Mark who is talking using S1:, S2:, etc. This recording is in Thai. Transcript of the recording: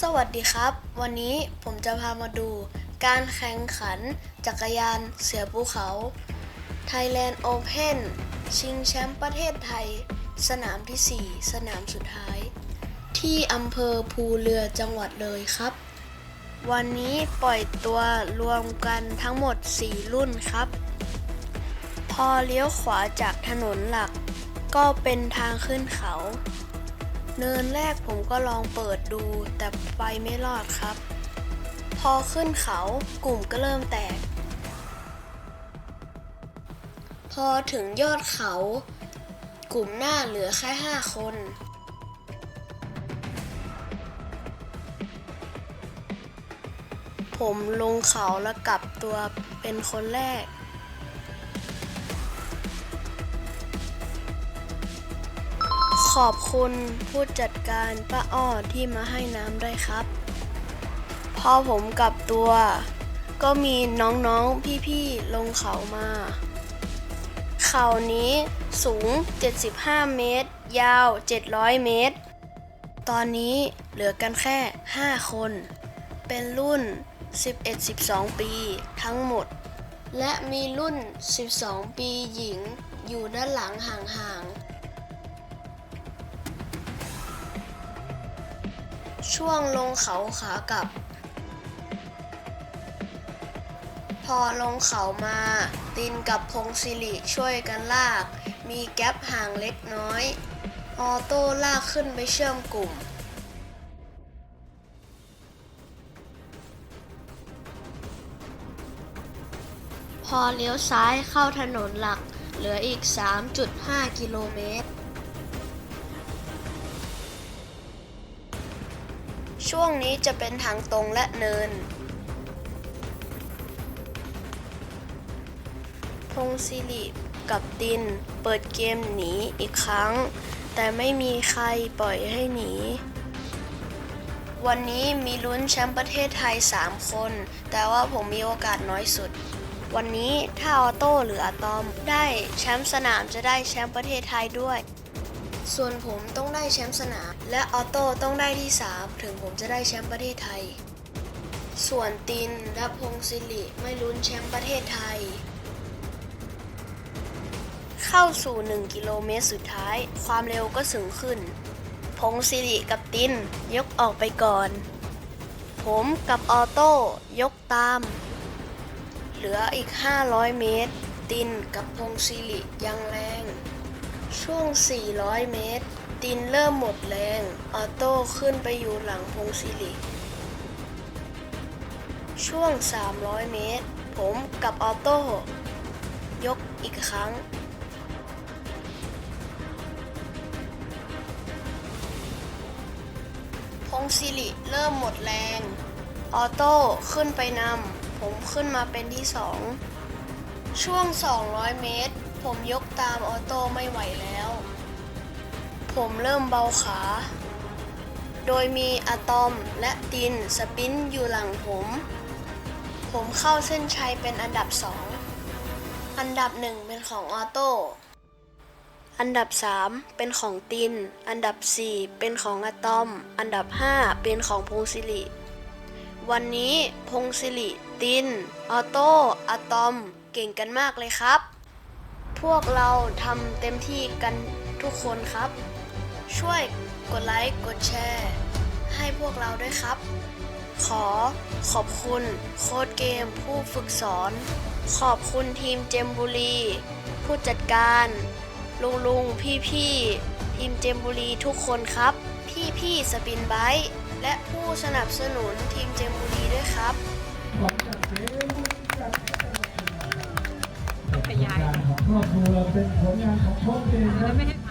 S1: สวัสดีครับ วันนี้ผมจะพามาดู การแข่งขันจักรยานเสือภูเขา Thailand Open ชิงแชมป์ประเทศไทย สนามที่ 4 สนามสุดท้าย ที่อำเภอภูเรือจังหวัดเลยครับ วันนี้ปล่อยตัวรวมกันทั้งหมด 4 รุ่นครับ พอเลี้ยวขวาจากถนนหลัก ก็เป็นทางขึ้นเขา เนินแรกผมก็ลองเปิดดู แต่ไปไม่รอดครับ พอขึ้นเขากลุ่มก็เริ่มแตก พอถึงยอดเขา กลุ่มหน้าเหลือแค่5คน ผมลงเขาแล้วกลับตัวเป็นคนแรก ขอบคุณผู้จัดการป้าอ้อที่มาให้น้ำด้วยครับ พอผมกลับตัว ก็มีน้องๆพี่ๆลงเขามา เขานี้สูง 75 เมตร ยาว 700 เมตร ตอนนี้เหลือกันแค่ 5 คน เป็นรุ่น 11-12 ปีทั้งหมด และมีรุ่น 12 ปีหญิงอยู่ด้านหลังห่างๆ ช่วงลงเขาขากลับ พอลงเขามา ตินกับพงศิริช่วยกันลาก มีแก๊ปห่างเล็กน้อย ออโต้ลากขึ้นไปเชื่อมกลุ่มพอเลี้ยวซ้ายเข้าถนนหลัก เหลืออีก 3.5 กิโลเมตร ช่วงนี้จะเป็นทางตรงและเนินพงศิริกับตินเปิดเกมหนีอีกครั้ง แต่ไม่มีใครปล่อยให้หนี วันนี้มีลุ้นแชมป์ประเทศไทย 3 คน แต่ว่าผมมีโอกาสน้อยสุด วันนี้ถ้าออโต้หรืออะตอมได้แชมป์สนามจะได้แชมป์ประเทศไทยด้วย ส่วนผมต้องได้แชมป์สนาม และออโต้ต้องได้ที่ 3 ถึงผมจะได้แชมป์ประเทศไทย ส่วนตินและพงศิริไม่ลุ้นแชมป์ประเทศไทย เข้าสู่ 1 กิโลเมตรสุดท้าย ความเร็วก็สูงขึ้น พงศิริกับตินยกออกไปก่อน ผมกับออโต้ยกตาม เหลืออีก 500 เมตร ตินกับพงศิริยังแรง ช่วง 400 เมตรตินเริ่มหมดแรง ออโต้ขึ้นไปอยู่หลังพงศิริ ช่วง 300 เมตร ผมกับออโต้ ยกอีกครั้ง พงศิริเริ่มหมดแรง ออโต้ขึ้นไปนำ ผมขึ้นมาเป็นที่สอง ช่วง 200 เมตร ผมยกตามออโต้ไม่ไหวแล้ว ผมเริ่มเบาขา โดยมีอะตอมและตินสปินอยู่หลังผม ผมเข้าเส้นชัยเป็นอันดับสองอันดับหนึ่งเป็นของออโต้อันดับ 3 เป็นของติน อันดับ 4 เป็นของอะตอม อันดับ 5 เป็นของพงศิริ วันนี้พงศิริ ติน ออโต้อะตอม เก่งกันมากเลยครับ พวกเราทำเต็มที่กันทุกคนครับ ช่วยกดไลค์กดแชร์ ให้พวกเราด้วยครับ ขอขอบคุณโค้ดเกมผู้ฝึกสอน ขอบคุณทีมเจมบุรี ผู้จัดการ ลุงลุงพี่พี่ทีมเจมบุรีทุกคนครับ พี่พี่สปินไบค์และผู้สนับสนุนทีมเจมบุรีด้วยครับ
S2: ครอบครัวเป็นผลงานของโค้ชเองค
S3: แล้
S2: รั
S3: ว
S1: บ